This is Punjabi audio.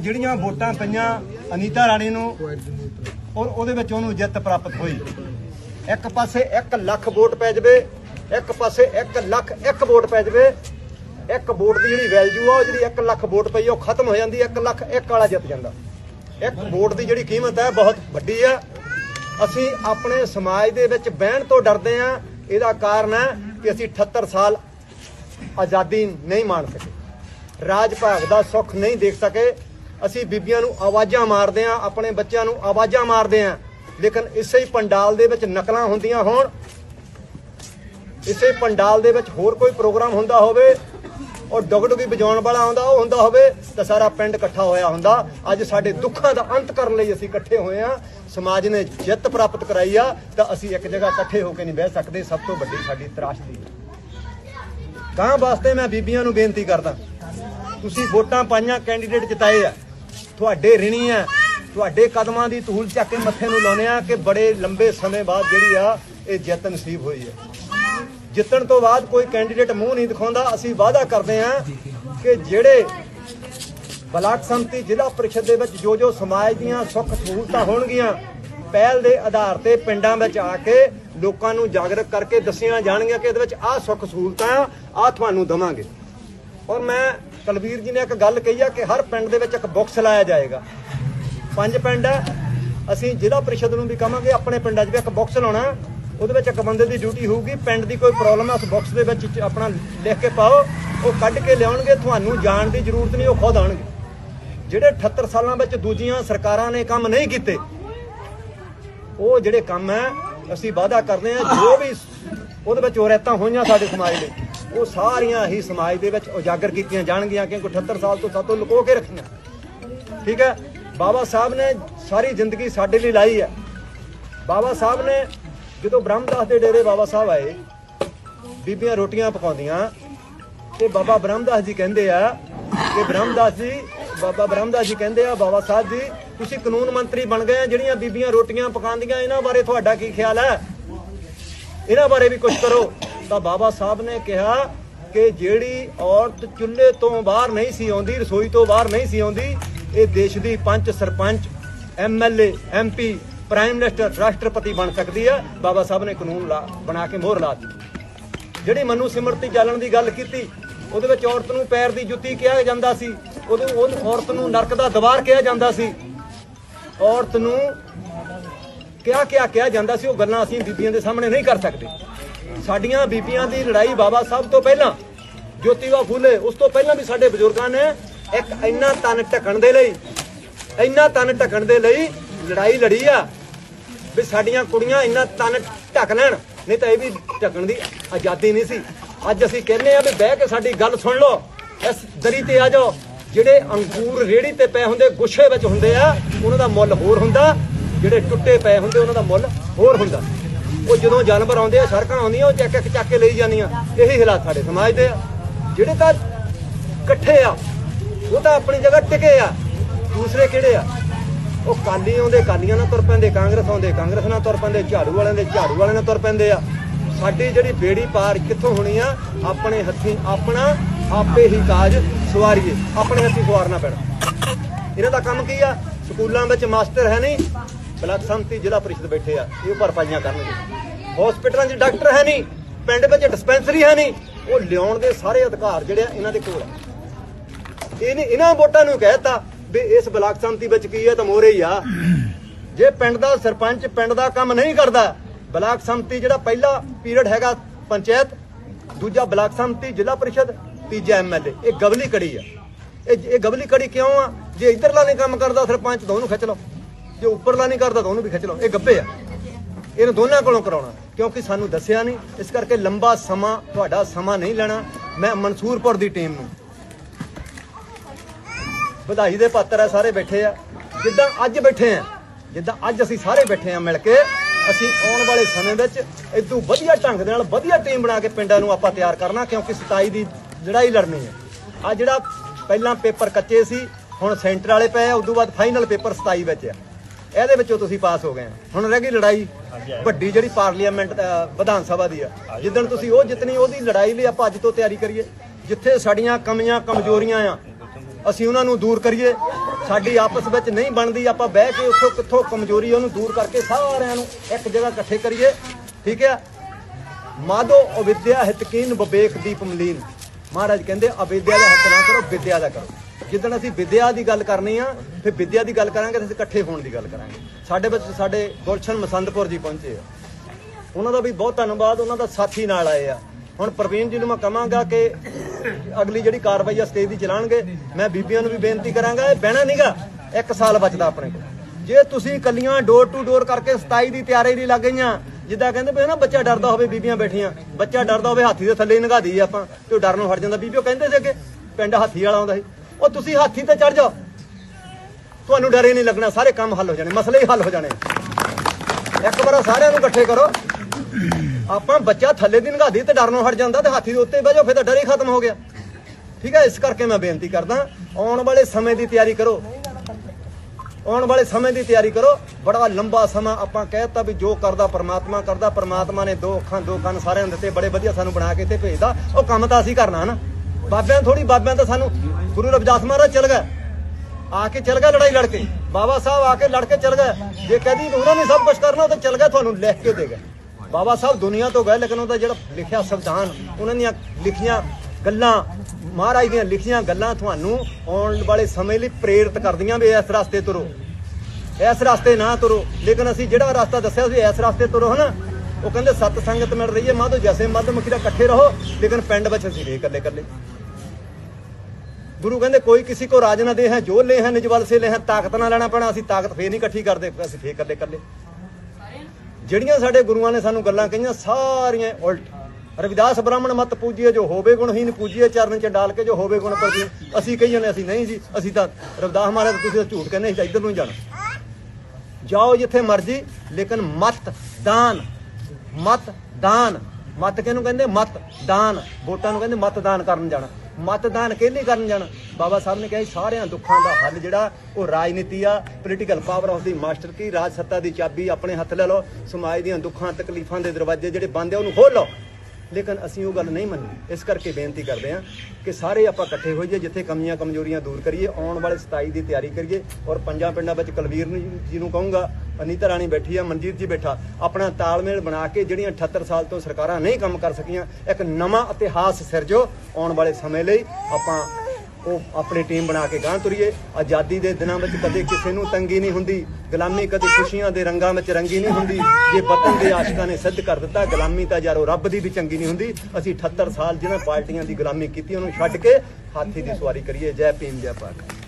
ਜਿਹੜੀਆਂ ਵੋਟਾਂ ਪਈਆਂ ਅਨੀਤਾ ਰਾਣੀ ਨੂੰ, ਔਰ ਉਹਦੇ ਵਿੱਚ ਉਹਨੂੰ ਜਿੱਤ ਪ੍ਰਾਪਤ ਹੋਈ। ਇੱਕ ਪਾਸੇ 1 ਲੱਖ ਵੋਟ ਪੈ ਜਵੇ, ਇੱਕ ਪਾਸੇ 1 ਲੱਖ 1 ਵੋਟ ਪੈ ਜਵੇ, ਇੱਕ ਵੋਟ ਦੀ ਜਿਹੜੀ ਵੈਲਿਊ ਆ, ਉਹ ਜਿਹੜੀ 1 ਲੱਖ ਵੋਟ ਪਈ ਉਹ ਖਤਮ ਹੋ ਜਾਂਦੀ 1 ਲੱਖ 1 ਵਾਲਾ ਜਿੱਤ ਜਾਂਦਾ। ਇੱਕ ਵੋਟ ਦੀ ਜਿਹੜੀ ਕੀਮਤ ਹੈ ਬਹੁਤ ਵੱਡੀ ਆ। ਅਸੀਂ ਆਪਣੇ ਸਮਾਜ ਦੇ ਵਿੱਚ ਬਹਿਣ ਤੋਂ ਡਰਦੇ ਆ, ਇਹਦਾ ਕਾਰਨ ਹੈ ਕਿ ਅਸੀਂ 78 ਸਾਲ ਆਜ਼ਾਦੀ ਨਹੀਂ ਮਾਣ ਸਕੇ। ਰਾਜ ਭਾਗ ਦਾ ਸੁੱਖ ਨਹੀਂ ਦੇਖ ਸਕੇ ਅਸੀਂ ਬੀਬੀਆਂ ਨੂੰ ਆਵਾਜ਼ਾਂ ਮਾਰਦੇ ਆ ਆਪਣੇ ਬੱਚਿਆਂ ਨੂੰ ਆਵਾਜ਼ਾਂ ਮਾਰਦੇ ਆ ਲੇਕਿਨ ਇਸੇ ਹੀ ਪੰਡਾਲ ਦੇ ਵਿੱਚ ਨਕਲਾਂ ਹੁੰਦੀਆਂ ਹੋਣ, ਇਸੇ ਪੰਡਾਲ ਦੇ ਵਿੱਚ ਹੋਰ ਕੋਈ ਪ੍ਰੋਗਰਾਮ ਹੁੰਦਾ ਹੋਵੇ ਔਰ ਡੁਗਡੁਗੀ ਵਜਾਉਣ ਵਾਲਾ ਆਉਂਦਾ, ਉਹ ਹੁੰਦਾ ਹੋਵੇ ਤਾਂ ਸਾਰਾ ਪਿੰਡ ਇਕੱਠਾ ਹੋਇਆ ਹੁੰਦਾ। ਅੱਜ ਸਾਡੇ ਦੁੱਖਾਂ ਦਾ ਅੰਤ ਕਰਨ ਲਈ ਅਸੀਂ ਇਕੱਠੇ ਹੋਏ ਆ ਸਮਾਜ ਨੇ ਜਿੱਤ ਪ੍ਰਾਪਤ ਕਰਾਈ ਆ, ਤਾਂ ਅਸੀਂ ਇੱਕ ਜਗ੍ਹਾ ਇਕੱਠੇ ਹੋ ਕੇ ਨਹੀਂ ਬਹਿ ਸਕਦੇ। ਸਭ ਤੋਂ ਵੱਡੀ ਸਾਡੀ ਤਰਾਸ਼ਦੀ। ਹੈ ਕਾਂ ਵਾਸਤੇ ਮੈਂ ਬੀਬੀਆਂ ਨੂੰ ਬੇਨਤੀ ਕਰਦਾ, ਤੁਸੀਂ ਵੋਟਾਂ ਪਾਈਆਂ, ਕੈਂਡੀਡੇਟ ਜਿਤਾਏ ਆ। ਤੁਹਾਡੇ ਰਿਣੀ ਆ ਤੁਹਾਡੇ ਕਦਮਾਂ ਦੀ ਧੂਲ ਚੱਕ ਕੇ ਮੱਥੇ ਨੂੰ ਲਾਉਨੇ ਆ ਕਿ ਬੜੇ ਲੰਬੇ ਸਮੇਂ ਬਾਅਦ ਜਿਹੜੀ ਆ, ਇਹ ਜਿੱਤ ਨਸੀਬ ਹੋਈ ਹੈ। ਜਿੱਤਣ ਤੋਂ ਬਾਅਦ ਕੋਈ ਕੈਂਡੀਡੇਟ ਮੂੰਹ ਨਹੀਂ ਦਿਖਾਉਂਦਾ। ਅਸੀਂ ਵਾਅਦਾ ਕਰਦੇ ਹਾਂ ਕਿ ਜਿਹੜੇ ਬਲਾਕ ਸੰਮਤੀ, ਜ਼ਿਲ੍ਹਾ ਪਰਿਸ਼ਦ ਦੇ ਵਿੱਚ ਜੋ ਜੋ ਸਮਾਜ ਦੀਆਂ ਸੁੱਖ ਸਹੂਲਤਾਂ ਹੋਣਗੀਆਂ, ਪਹਿਲ ਦੇ ਆਧਾਰ ਤੇ ਪਿੰਡਾਂ ਵਿੱਚ ਆ ਕੇ ਲੋਕਾਂ ਨੂੰ ਜਾਗਰੂਕ ਕਰਕੇ ਦੱਸੀਆਂ ਜਾਣਗੀਆਂ ਕਿ ਇਹਦੇ ਵਿੱਚ ਆਹ ਸੁੱਖ ਸਹੂਲਤਾਂ ਆ ਤੁਹਾਨੂੰ ਦਵਾਂਗੇ। ਔਰ ਮੈਂ ਕਲਵੀਰ ਜੀ ਨੇ ਇੱਕ ਗੱਲ ਕਹੀ ਆ ਕਿ ਹਰ ਪਿੰਡ ਦੇ ਵਿੱਚ ਇੱਕ ਬਾਕਸ ਲਾਇਆ ਜਾਏਗਾ। ਪੰਜ ਪਿੰਡ ਹੈ ਅਸੀਂ ਜ਼ਿਲ੍ਹਾ ਪਰਿਸ਼ਦ ਨੂੰ ਵੀ ਕਹਾਂਗੇ ਆਪਣੇ ਪਿੰਡਾਂ 'ਚ ਵੀ ਇੱਕ ਬਾਕਸ ਲਾਉਣਾ। ਉਹਦੇ ਵਿੱਚ ਇੱਕ ਬੰਦੇ ਦੀ ਡਿਊਟੀ ਹੋਊਗੀ। ਪਿੰਡ ਦੀ ਕੋਈ ਪ੍ਰੋਬਲਮ ਹੈ ਉਸ ਬਾਕਸ ਦੇ ਵਿੱਚ ਆਪਣਾ ਲਿਖ ਕੇ ਪਾਓ। ਉਹ ਕੱਢ ਕੇ ਲਿਆਉਣਗੇ, ਤੁਹਾਨੂੰ ਜਾਣ ਦੀ ਜ਼ਰੂਰਤ ਨਹੀਂ, ਉਹ ਖੁਦ ਆਉਣਗੇ। ਜਿਹੜੇ 78 ਸਾਲਾਂ ਵਿੱਚ ਦੂਜੀਆਂ ਸਰਕਾਰਾਂ ਨੇ ਕੰਮ ਨਹੀਂ ਕੀਤੇ, ਉਹ ਜਿਹੜੇ ਕੰਮ ਹੈ ਅਸੀਂ ਵਾਅਦਾ ਕਰਦੇ ਹਾਂ, ਜੋ ਵੀ ਉਹਦੇ ਵਿੱਚ ਔਰਤਾਂ ਹੋਈਆਂ ਸਾਡੇ ਸਮਾਜ ਦੇ। ਉਹ ਸਾਰੀਆਂ ਹੀ ਸਮਾਜ ਦੇ ਵਿੱਚ ਉਜਾਗਰ ਕੀਤੀਆਂ ਜਾਣਗੀਆਂ ਕਿਉਂਕਿ 78 ਸਾਲ ਤੋਂ ਸਾਤੋਂ ਲੁਕੋ ਕੇ ਰੱਖੀਆਂ। ਠੀਕ ਹੈ? ਬਾਬਾ ਸਾਹਿਬ ਨੇ ਸਾਰੀ ਜ਼ਿੰਦਗੀ ਸਾਡੇ ਲਈ ਲਾਈ ਹੈ। ਬਾਬਾ ਸਾਹਿਬ ਨੇ ਜਦੋਂ ਬ੍ਰਹਮਦਾਸ ਦੇ ਡੇਰੇ ਬਾਬਾ ਸਾਹਿਬ ਆਏ, ਬੀਬੀਆਂ ਰੋਟੀਆਂ ਪਕਾਉਂਦੀਆਂ, ਤੇ ਬਾਬਾ ਬ੍ਰਹਮਦਾਸ ਜੀ ਕਹਿੰਦੇ ਆ ਕਿ ਬ੍ਰਹਮਦਾਸ ਜੀ, ਬਾਬਾ ਬ੍ਰਹਮਦਾਸ ਜੀ ਕਹਿੰਦੇ ਆ, ਬਾਬਾ ਸਾਹਿਬ ਜੀ, ਤੁਸੀਂ ਕਾਨੂੰਨ ਮੰਤਰੀ ਬਣ ਗਏ ਆ, ਜਿਹੜੀਆਂ ਬੀਬੀਆਂ ਰੋਟੀਆਂ ਪਕਾਉਂਦੀਆਂ, ਇਹਨਾਂ ਬਾਰੇ ਤੁਹਾਡਾ ਕੀ ਖਿਆਲ ਹੈ? ਇਹਨਾਂ ਬਾਰੇ ਵੀ ਕੁਝ ਕਰੋ। ਤਾਂ ਬਾਬਾ ਸਾਹਿਬ ਨੇ ਕਿਹਾ ਕਿ ਜਿਹੜੀ ਔਰਤ ਚੁੱਲ੍ਹੇ ਤੋਂ ਬਾਹਰ ਨਹੀਂ ਸੀ ਆਉਂਦੀ, ਰਸੋਈ ਤੋਂ ਬਾਹਰ ਨਹੀਂ ਸੀ ਆਉਂਦੀ, ਇਹ ਦੇਸ਼ ਦੀ panch sarpanch MLA MP prime minister, ਰਾਸ਼ਟਰਪਤੀ ਬਣ ਸਕਦੀ ਹੈ ਬਾਬਾ ਸਾਹਿਬ ਨੇ ਕਾਨੂੰਨ ਲਾ, ਬਣਾ ਕੇ ਮੋਹਰ ਲਾ ਦਿੱਤੀ। ਜਿਹੜੀ ਮਨੂ ਸਿਮਰਤੀ ਚੱਲਣ ਦੀ ਗੱਲ ਕੀਤੀ, ਉਹਦੇ ਵਿੱਚ ਔਰਤ ਨੂੰ ਪੈਰ ਦੀ ਜੁੱਤੀ ਕਿਹਾ ਜਾਂਦਾ ਸੀ, ਉਹਦੇ ਉਹ ਔਰਤ ਨੂੰ ਨਰਕ ਦਾ ਦਵਾਰ ਕਿਹਾ ਜਾਂਦਾ ਸੀ। ਔਰਤ ਨੂੰ ਕਿਆ ਕਿਆ ਕਿਹਾ ਜਾਂਦਾ ਸੀ, ਉਹ ਗੱਲਾਂ ਅਸੀਂ ਬੀਬੀਆਂ ਦੇ ਸਾਹਮਣੇ ਨਹੀਂ ਕਰ ਸਕਦੇ। ਸਾਡੀਆਂ ਬੀਬੀਆਂ ਦੀ ਲੜਾਈ ਬਾਬਾ ਸਾਹਿਬ ਤੋਂ ਪਹਿਲਾਂ, ਜੋਤੀਬਾ ਫੂਲੇ, ਉਸ ਤੋਂ ਪਹਿਲਾਂ ਵੀ ਸਾਡੇ ਬਜ਼ੁਰਗਾਂ ਨੇ ਇੱਕ ਇੰਨਾ ਤਨ ਢਕਣ ਦੇ ਲਈ, ਇੰਨਾ ਤਨ ਢਕਣ ਦੇ ਲਈ ਲੜਾਈ ਲੜੀ ਆ, ਵੀ ਸਾਡੀਆਂ ਕੁੜੀਆਂ ਇੰਨਾ ਤਨ ਢੱਕ ਲੈਣ, ਨਹੀਂ ਤਾਂ ਇਹ ਵੀ ਢੱਕਣ ਦੀ ਆਜ਼ਾਦੀ ਨਹੀਂ ਸੀ। ਅੱਜ ਅਸੀਂ ਕਹਿੰਦੇ ਆ ਵੀ ਬਹਿ ਕੇ ਸਾਡੀ ਗੱਲ ਸੁਣ ਲਓ, ਇਸ ਦਰੀ ਤੇ ਆ ਜਾਓ, ਜਿਹੜੇ ਅੰਗੂਰ ਰੇੜੀ ਤੇ ਪਏ ਹੁੰਦੇ, ਗੁੱਛੇ ਵਿੱਚ ਹੁੰਦੇ ਆ, ਉਹਨਾਂ ਦਾ ਮੁੱਲ ਹੋਰ ਹੁੰਦਾ, ਜਿਹੜੇ ਟੁੱਟੇ ਪਏ ਹੁੰਦੇ, ਉਹਨਾਂ ਦਾ ਮੁੱਲ ਹੋਰ ਹੁੰਦਾ। ਉਹ ਜਦੋਂ ਜਾਨਵਰ ਆਉਂਦੇ ਆ, ਸੜਕਾਂ ਆਉਂਦੀਆਂ, ਉਹ ਚੱਕ ਚੱਕ ਕੇ ਲਈ ਜਾਂਦੀਆਂ। ਇਹੀ ਹਾਲਾਤ ਸਾਡੇ ਸਮਾਜ ਦੇ ਆ। ਜਿਹੜੇ ਤਾਂ ਇਕੱਠੇ ਆ, ਉਹ ਤਾਂ ਆਪਣੀ ਜਗ੍ਹਾ ਟਿਕੇ ਆ। ਦੂਸਰੇ ਕਿਹੜੇ ਆ? ਉਹ ਕਾਲੀ ਆਉਂਦੇ, ਕਾਲੀਆਂ ਨਾਲ ਤੁਰ ਪੈਂਦੇ, ਕਾਂਗਰਸ ਆਉਂਦੇ, ਕਾਂਗਰਸ ਨਾਲ ਤੁਰ ਪੈਂਦੇ, ਝਾੜੂ ਵਾਲਿਆਂ ਦੇ ਝਾੜੂ ਵਾਲਿਆਂ ਨਾਲ ਤੁਰ ਪੈਂਦੇ ਆ। ਸਾਡੀ ਜਿਹੜੀ ਬੇੜੀ ਪਾਰ ਕਿੱਥੋਂ ਹੋਣੀ ਆ, ਆਪਣੇ ਹੱਥੀਂ ਆਪਣਾ ਆਪੇ ਹੀ ਕਾਜ ਸਵਾਰੀਏ। ਆਪਣੇ ਹੱਥੀਂ ਸਵਾਰਨਾ ਪੈਣਾ। ਇਹਨਾਂ ਦਾ ਕੰਮ ਕੀ ਆ? ਸਕੂਲਾਂ ਵਿੱਚ ਮਾਸਟਰ ਹੈ ਨਹੀਂ ਬਲਾਕ ਸੰਮਤੀ ਜ਼ਿਲ੍ਹਾ ਪਰਿਸ਼ਦ ਬੈਠੇ ਆ, ਇਹ ਭਰਪਾਈਆਂ ਕਰਨਗੇ। ਹਸਪੀਟਲਾਂ 'ਚ ਡਾਕਟਰ ਹੈ ਨਹੀਂ, ਪਿੰਡ ਵਿੱਚ ਡਿਸਪੈਂਸਰੀ ਹੈ ਨਹੀਂ, ਉਹ ਲਿਆਉਣ ਦੇ ਸਾਰੇ ਅਧਿਕਾਰ ਜਿਹੜੇ ਆ ਇਹਨਾਂ ਦੇ ਕੋਲ ਆ। ਇਹਨੇ ਇਹਨਾਂ ਵੋਟਾਂ ਨੂੰ ਕਹਿਤਾ ਵੀ ਇਸ ਬਲਾਕ ਸੰਮਤੀ ਵਿੱਚ ਕੀ ਹੈ ਤਾਂ ਮੋਰੇ ਹੀ ਆ। ਜੇ ਪਿੰਡ ਦਾ ਸਰਪੰਚ ਪਿੰਡ ਦਾ ਕੰਮ ਨਹੀਂ ਕਰਦਾ, ਬਲਾਕ ਸੰਮਤੀ ਜਿਹੜਾ ਪਹਿਲਾ ਪੀਰੀਅਡ ਹੈਗਾ ਪੰਚਾਇਤ, ਦੂਜਾ ਬਲਾਕ ਸੰਮਤੀ ਜ਼ਿਲ੍ਹਾ ਪਰਿਸ਼ਦ, ਤੀਜਾ ਐਮਐਲਏ ਇਹ ਗਵਲੀ ਕੜੀ ਆ। ਇਹ ਇਹ ਗਵਲੀ ਕੜੀ ਕਿਉਂ ਆ? ਜੇ ਇਧਰਲਾ ਨਹੀਂ ਕੰਮ ਕਰਦਾ ਸਰਪੰਚ ਤਾਂ ਉਹਨੂੰ ਖਿੱਚ ਲਓ। ਜੇ ਉੱਪਰਲਾ ਨਹੀਂ ਕਰਦਾ ਤਾਂ ਉਹਨੂੰ ਵੀ ਖਿੱਚ ਲਓ। ਇਹ ਗੱਪੇ ਆ। ਇਹਨਾਂ ਦੋਨਾਂ ਕੋਲੋਂ ਕਰਾਉਣਾ। ਕਿਉਂਕਿ ਸਾਨੂੰ ਦੱਸਿਆ ਨਹੀਂ। ਇਸ ਕਰਕੇ ਲੰਬਾ ਸਮਾਂ ਤੁਹਾਡਾ ਸਮਾਂ ਨਹੀਂ ਲੈਣਾ। ਮੈਂ ਮਨਸੂਰਪੁਰ ਦੀ ਟੀਮ ਨੂੰ। ਵਧਾਈ ਦੇ ਪਾਤਰ ਆ, ਸਾਰੇ ਬੈਠੇ ਆ। ਜਿੱਦਾਂ ਅੱਜ ਬੈਠੇ ਆ, ਜਿੱਦਾਂ ਅੱਜ ਅਸੀਂ ਸਾਰੇ ਬੈਠੇ ਆ ਮਿਲ ਕੇ, ਅਸੀਂ ਆਉਣ ਵਾਲੇ ਸਮੇਂ ਵਿੱਚ ਇਦੋਂ ਵਧੀਆ ਢੰਗ ਦੇ ਨਾਲ ਵਧੀਆ ਟੀਮ ਬਣਾ ਕੇ ਪਿੰਡਾਂ ਨੂੰ ਆਪਾਂ ਤਿਆਰ ਕਰਨਾ, ਕਿਉਂਕਿ 27 ਦੀ ਲੜਾਈ ਲੜਨੀ ਹੈ। ਆ ਜਿਹੜਾ ਪਹਿਲਾਂ ਪੇਪਰ ਕੱਚੇ ਸੀ, ਹੁਣ ਸੈਂਟਰ ਵਾਲੇ ਪਏ ਆ ਉਦੋਂ ਬਾਅਦ ਫਾਈਨਲ ਪੇਪਰ 27 ਵਿੱਚ ਆ। ਇਹਦੇ ਵਿੱਚੋਂ ਤੁਸੀਂ ਪਾਸ ਹੋ ਗਏ ਆ ਹੁਣ ਰਹਿ ਗਈ ਲੜਾਈ। ਵੱਡੀ ਜਿਹੜੀ ਪਾਰਲੀਮੈਂਟ ਅ, ਵਿਧਾਨ ਸਭਾ ਦੀ ਆ। ਜਿੱਦਣ ਤੁਸੀਂ ਉਹ ਜਿੱਤਣੀ ਉਹਦੀ ਲੜਾਈ ਲਈ ਆਪਾਂ ਅੱਜ ਤੋਂ ਤਿਆਰੀ ਕਰੀਏ। ਜਿੱਥੇ ਸਾਡੀਆਂ ਕਮੀਆਂ ਕਮਜ਼ੋਰੀਆਂ ਆ ਅਸੀਂ ਉਹਨਾਂ ਨੂੰ ਦੂਰ ਕਰੀਏ। ਸਾਡੀ ਆਪਸ ਵਿੱਚ ਨਹੀਂ ਬਣਦੀ ਆਪਾਂ ਬਹਿ ਕੇ ਉੱਥੋਂ ਕਿੱਥੋਂ ਕਮਜ਼ੋਰੀ ਉਹਨੂੰ ਦੂਰ ਕਰਕੇ ਸਾਰਿਆਂ ਨੂੰ ਇੱਕ ਜਗ੍ਹਾ ਇਕੱਠੇ ਕਰੀਏ। ਠੀਕ ਹੈ ਮਾਦੋ ਅਵਿਦਿਆ ਹਿਤਕੀਨ ਵਿਵੇਕ ਦੀਪ ਮਲੀਨ। ਮਹਾਰਾਜ ਕਹਿੰਦੇ ਅਵਿਦਿਆ ਦਾ ਹੱਥ ਨਾ ਕਰੋ ਵਿਦਿਆ ਦਾ ਕਰੋ। ਜਿੱਦਣ ਅਸੀਂ ਵਿਦਿਆ ਦੀ ਗੱਲ ਕਰਨੀ ਆ, ਫਿਰ ਵਿਦਿਆ ਦੀ ਗੱਲ ਕਰਾਂਗੇ ਤੇ ਅਸੀਂ ਇਕੱਠੇ ਹੋਣ ਦੀ ਗੱਲ ਕਰਾਂਗੇ। ਸਾਡੇ ਬੱਚੇ ਸਾਡੇ ਗੁਲਸ਼ਨ ਮਸੰਦਪੁਰ ਜੀ ਪਹੁੰਚੇ ਆ। ਉਹਨਾਂ ਦਾ ਵੀ ਬਹੁਤ ਧੰਨਵਾਦ, ਉਹਨਾਂ ਦਾ ਸਾਥੀ ਨਾਲ ਆਏ ਆ। ਹੁਣ ਪ੍ਰਵੀਨ ਜੀ ਨੂੰ ਮੈਂ ਕਹਾਂਗਾ ਕਿ ਅਗਲੀ ਜਿਹੜੀ ਕਾਰਵਾਈ ਆ, ਸਟੇਜ ਦੀ ਚਲਾਣਗੇ। ਮੈਂ ਬੀਬੀਆਂ ਨੂੰ ਵੀ ਬੇਨਤੀ ਕਰਾਂਗਾ, ਇਹ ਬਹਿਣਾ ਨਹੀਂਗਾ ਇੱਕ ਸਾਲ ਬਚਦਾ ਆਪਣੇ ਕੋਲ। ਜੇ ਤੁਸੀਂ ਇਕੱਲੀਆਂ ਡੋਰ ਟੂ ਡੋਰ ਕਰਕੇ 27 ਦੀ ਤਿਆਰੀ ਲਈ ਲੱਗ ਗਈਆਂ, ਜਿੱਦਾਂ ਕਹਿੰਦੇ ਪਏ ਨਾ, ਬੱਚਾ ਡਰਦਾ ਹੋਵੇ ਬੀਬੀਆਂ ਬੈਠੀਆਂ, ਬੱਚਾ ਡਰਦਾ ਹੋਵੇ ਹਾਥੀ ਦੇ ਥੱਲੇ ਨਗਾ ਦਈਏ ਆਪਾਂ, ਤੇ ਉਹ ਡਰ ਨੂੰ ਹਟ ਜਾਂਦਾ। ਬੀਬੀਓ ਕਹਿੰਦੇ ਸੀ ਕਿ ਪਿੰਡ ਹਾਥੀ ਵਾਲਾ ਆਉਂਦਾ ਸੀ। ਉਹ ਤੁਸੀਂ ਹਾਥੀ ਤੇ ਚੜ ਜਾਓ। ਤੁਹਾਨੂੰ ਡਰੇ ਨਹੀਂ ਲੱਗਣਾ, ਸਾਰੇ ਕੰਮ ਹੱਲ ਹੋ ਜਾਣੇ, ਮਸਲੇ ਹੀ ਹੱਲ ਹੋ ਜਾਣੇ। ਇੱਕ ਵਾਰ ਸਾਰਿਆਂ ਨੂੰ ਇਕੱਠੇ ਕਰੋ। ਆਪਾਂ ਬੱਚਾ ਥੱਲੇ ਦੀ ਨਗਾਦੀ ਤੇ ਡਰ ਨੂੰ ਹਟ ਜਾਂਦਾ ਤੇ ਹਾਥੀ ਦੇ ਉੱਤੇ ਬਹਿ ਜਾਓ, ਫਿਰ ਤਾਂ ਡਰ ਹੀ ਖਤਮ ਹੋ ਗਿਆ। ਠੀਕ ਹੈ, ਇਸ ਕਰਕੇ ਮੈਂ ਬੇਨਤੀ ਕਰਦਾ, ਆਉਣ ਵਾਲੇ ਸਮੇਂ ਦੀ ਤਿਆਰੀ ਕਰੋ। ਆਉਣ ਵਾਲੇ ਸਮੇਂ ਦੀ ਤਿਆਰੀ ਕਰੋ। ਬੜਾ ਲੰਬਾ ਸਮਾਂ ਆਪਾਂ ਕਹਿਤਾ ਵੀ ਜੋ ਕਰਦਾ ਪਰਮਾਤਮਾ ਕਰਦਾ, ਪ੍ਰਮਾਤਮਾ ਨੇ ਦੋ ਅੱਖਾਂ, ਦੋ ਕੰਨ ਸਾਰਿਆਂ ਨੂੰ ਦਿੱਤੇ ਬੜੇ ਵਧੀਆ ਸਾਨੂੰ ਬਣਾ ਕੇ ਤੇ ਭੇਜਦਾ। ਉਹ ਕੰਮ ਤਾਂ ਅਸੀਂ ਕਰਨਾ ਨਾ ਬਾਬਿਆਂ ਥੋੜੀ ਬਾਬਿਆਂ ਤਾਂ ਸਾਨੂੰ ਗੁਰੂ ਰਵਿਦਾਸ ਮਹਾਰਾਜ ਚਲ ਗਏ। ਆ ਕੇ ਚਲ ਗਿਆ ਲੜਾਈ ਲੜ ਕੇ ਬਾਬਾ ਸਾਹਿਬ ਆ ਕੇ ਲੜ ਕੇ ਚਲ ਗਏ। ਜੇ ਕਹਦੀ ਉਹਨਾਂ ਨੇ ਸਭ ਕੁਝ ਕਰਨਾ, ਉਹ ਤਾਂ ਚਲ ਗਏ, ਤੁਹਾਨੂੰ ਲਿਖ ਕੇ ਦੇ ਗਏ। ਬਾਬਾ ਸਾਹਿਬ ਦੁਨੀਆ ਤੋਂ ਗਏ, ਲੇਕਿਨ ਉਹਦਾ ਜਿਹੜਾ ਲਿਖਿਆ ਸੰਵਿਧਾਨ, ਉਹਨਾਂ ਦੀਆਂ ਲਿਖੀਆਂ ਗੱਲਾਂ, ਮਹਾਰਾਜ ਦੀਆਂ ਲਿਖੀਆਂ ਗੱਲਾਂ ਤੁਹਾਨੂੰ ਆਉਣ ਵਾਲੇ ਸਮੇਂ ਲਈ ਪ੍ਰੇਰਿਤ ਕਰਦੀਆਂ ਵੀ ਇਸ ਰਸਤੇ ਤੁਰੋ। ਇਸ ਰਸਤੇ ਨਾ ਤੁਰੋ। ਲੇਕਿਨ ਅਸੀਂ ਜਿਹੜਾ ਰਸਤਾ ਦੱਸਿਆ ਸੀ, ਇਸ ਰਸਤੇ ਤੁਰੋ, ਹਨਾ? ਉਹ ਕਹਿੰਦੇ, ਸਤ ਸੰਗਤ ਮਿਲ ਰਹੀ ਹੈ, ਮਾਧੋ ਜੈਸੇ ਮੱਧ ਮੁਖੀ ਦਾ ਇਕੱਠੇ ਰਹੋ, ਲੇਕਿਨ ਪਿੰਡ ਵਿੱਚ ਅਸੀਂ ਰਹੇ ਇਕੱਲੇ ਇਕੱਲੇ ਗੁਰੂ ਕਹਿੰਦੇ ਕੋਈ ਕਿਸੇ ਕੋ ਰਾਜ ਨਾ ਦੇ ਹੈ ਜੋ ਲੈ ਹੈ ਨਿਜਵਲ ਸੇ ਲੈ ਹੈ ਤਾਕਤ ਨਾ ਲੈਣਾ ਪੈਣਾ, ਅਸੀਂ ਤਾਕਤ ਫੇਰ ਨਹੀਂ ਇਕੱਠੀ ਕਰਦੇ ਅਸੀਂ ਫੇਰ ਇਕੱਲੇ ਇਕੱਲੇ। ਜਿਹੜੀਆਂ ਸਾਡੇ ਗੁਰੂਆਂ ਨੇ ਸਾਨੂੰ ਗੱਲਾਂ ਕਹੀਆਂ, ਸਾਰੀਆਂ ਉਲਟ। ਰਵਿਦਾਸ ਬ੍ਰਾਹਮਣ ਮਤ ਪੂਜੀਏ, ਜੋ ਹੋਵੇ ਗੁਣਹੀਨ ਪੂਜੀਏ, ਚਰਨ ਚ ਡਾਲ ਕੇ ਜੋ ਹੋਵੇ ਗੁਣ ਪ੍ਰਤੀ ਅਸੀਂ ਕਹੀ ਜਾਂਦੇ ਅਸੀਂ ਨਹੀਂ ਜੀ, ਅਸੀਂ ਤਾਂ ਰਵਿਦਾਸ ਮਹਾਰਾਜ, ਤੁਸੀਂ ਝੂਠ ਕਹਿੰਦੇ, ਅਸੀਂ ਇੱਧਰ ਨੂੰ ਹੀ ਜਾਣਾ। ਜਾਓ ਜਿੱਥੇ ਮਰਜ਼ੀ, ਲੇਕਿਨ ਮਤ ਦਾਨ ਮਤ ਦਾਨ ਮਤ ਕਿਹਨੂੰ ਕਹਿੰਦੇ? ਮਤ ਦਾਨ। ਵੋਟਾਂ ਨੂੰ ਕਹਿੰਦੇ ਮਤਦਾਨ ਕਰਨ ਜਾਣਾ। ਮਤਦਾਨ ਕਿਹਨੇ ਕਰਨ ਜਾਣਾ? ਬਾਬਾ ਸਾਹਿਬ ਨੇ ਕਿਹਾ ਸਾਰਿਆਂ ਦੁੱਖਾਂ ਦਾ ਹੱਲ ਜਿਹੜਾ, ਉਹ ਰਾਜਨੀਤੀ ਆ ਪੋਲੀਟੀਕਲ ਪਾਵਰ ਹਾਊਸ ਦੀ ਮਾਸਟਰ ਕੀ ਰਾਜ ਸੱਤਾ ਦੀ ਚਾਬੀ ਆਪਣੇ ਹੱਥ ਲੈ ਲਓ, ਸਮਾਜ ਦੀਆਂ ਦੁੱਖਾਂ, ਤਕਲੀਫਾਂ ਦੇ ਦਰਵਾਜ਼ੇ ਜਿਹੜੇ ਬੰਦ ਆ, ਉਹਨੂੰ ਖੋਲ ਲਓ। ਲੇਕਿਨ ਅਸੀਂ ਉਹ ਗੱਲ ਨਹੀਂ ਮੰਨੀ। ਇਸ ਕਰਕੇ ਬੇਨਤੀ ਕਰਦੇ ਹਾਂ ਕਿ ਸਾਰੇ ਆਪਾਂ ਇਕੱਠੇ ਹੋਈਏ, ਜਿੱਥੇ ਕਮੀਆਂ ਕਮਜ਼ੋਰੀਆਂ ਦੂਰ ਕਰੀਏ, ਆਉਣ ਵਾਲੇ 27 ਦੀ ਤਿਆਰੀ ਕਰੀਏ ਔਰ ਪੰਜਾਂ ਪਿੰਡਾਂ ਵਿੱਚ ਕਲਵੀਰ ਜੀ ਨੂੰ ਕਹੂੰਗਾ ਅਨੀਤਾ ਰਾਣੀ ਬੈਠੀ ਆ, ਮਨਜੀਤ ਜੀ ਬੈਠਾ, ਆਪਣਾ ਤਾਲਮੇਲ ਬਣਾ ਕੇ ਜਿਹੜੀਆਂ 78 ਸਾਲ ਤੋਂ ਸਰਕਾਰਾਂ ਨਹੀਂ ਕੰਮ ਕਰ ਸਕੀਆਂ, ਇੱਕ ਨਵਾਂ ਇਤਿਹਾਸ ਸਿਰਜੋ ਆਉਣ ਵਾਲੇ ਸਮੇਂ ਲਈ ਆਪਾਂ ਉਹ ਆਪਣੀ ਟੀਮ ਬਣਾ ਕੇ ਗਾਂ ਤੁਰੀਏ। ਆਜ਼ਾਦੀ ਦੇ ਦਿਨਾਂ ਵਿੱਚ ਕਦੇ ਕਿਸੇ ਨੂੰ ਤੰਗੀ ਨਹੀਂ ਹੁੰਦੀ। ਗੁਲਾਮੀ ਕਦੇ ਖੁਸ਼ੀਆਂ ਦੇ ਰੰਗਾਂ ਵਿੱਚ ਰੰਗੀ ਨਹੀਂ ਹੁੰਦੀ। ਜੇ ਵਤਨ ਦੇ ਆਸ਼ਿਕਾਂ ਨੇ ਸਿੱਧ ਕਰ ਦਿੱਤਾ, ਗੁਲਾਮੀ ਤਾਂ ਯਾਰੋ ਰੱਬ ਦੀ ਵੀ ਚੰਗੀ ਨਹੀਂ ਹੁੰਦੀ। ਅਸੀਂ 78 ਸਾਲ ਜਿਹਨਾਂ ਪਾਰਟੀਆਂ ਦੀ ਗੁਲਾਮੀ ਕੀਤੀ, ਉਹਨੂੰ ਛੱਡ ਕੇ ਹਾਥੀ ਦੀ ਸਵਾਰੀ ਕਰੀਏ। ਜੈ ਭੀਮ, ਜੈ ਭਾਰਤ।